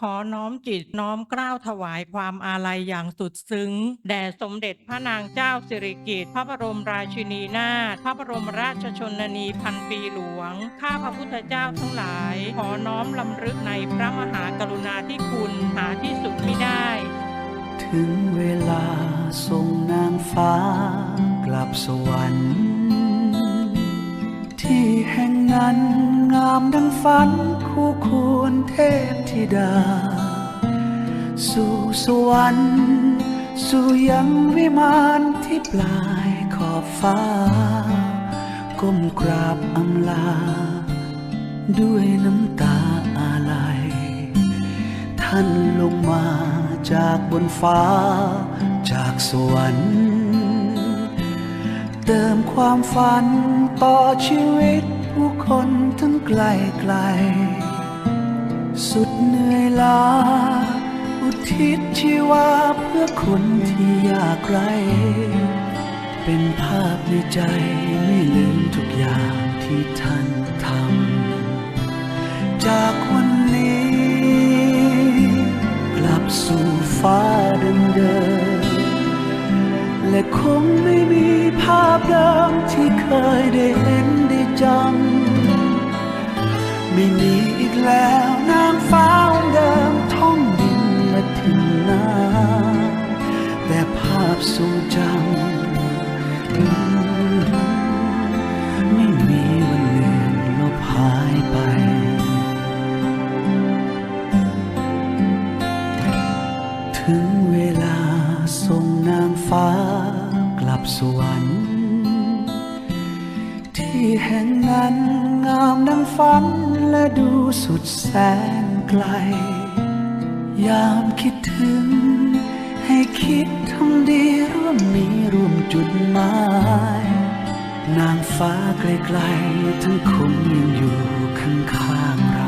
ขอน้อมจิตน้อมเกล้าวถวายความอาลัยอย่างสุดซึ้ง แด่สมเด็จพระนางเจ้าสิริกิติ์พระบรมราชินีนาถพระบรมราชชนนีพันปีหลวง ข้าพระพุทธเจ้าทั้งหลาย ขอน้อมลำลึกในพระมหากรุณาธิคุณหาที่สุดไมิได้ ถึงเวลาส่งนางฟ้ากลับสวรรค์ ที่แห่งนั้นงามดังฝันคู่คว เทพธิดา สู่สวรรค์สู่ยังวิมานที่ปลายขอบฟ้า ก้มกราบอำลา ด้วยน้ำตาอาลัย ท่านลงมาจากบนฟ้า จากสวรรค์ เติมความฝันต่อชีวิตผู้คนทั้งไกลไกล สุดเหนื่อยล้า อุทิศชีวาเพื่อคนที่ยากไร้เป็นภาพในใจไม่ลืมทุกอย่างที่ท่านทำ จากวันนี้ กลับสู่ฟ้าเดิมและคงไม่มีภาพเดิมที่เคยได้เห็นได้จำไม่มีอีกแล้ว และทินแต่ภาพทรงจำไม่มีวันเลือนลบหายไป ถึงเวลาส่งนางฟ้ากลับสวรรค์ ที่แห่งนั้นงามดังฝันและดูสุดแสนไกล ยามคิดถึง ให้คิดทำดีร่วมมีร่วมจุดหมาย นางฟ้าไกลๆทั้งคงยังอยู่ข้างๆเรา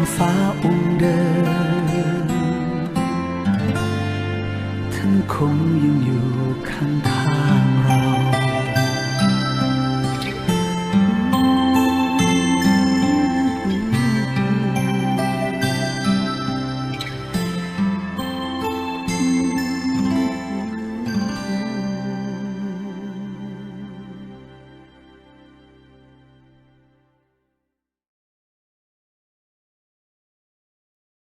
างฟ้าองค์เดิม ท่านคงยังอยู่ข้างทางเรา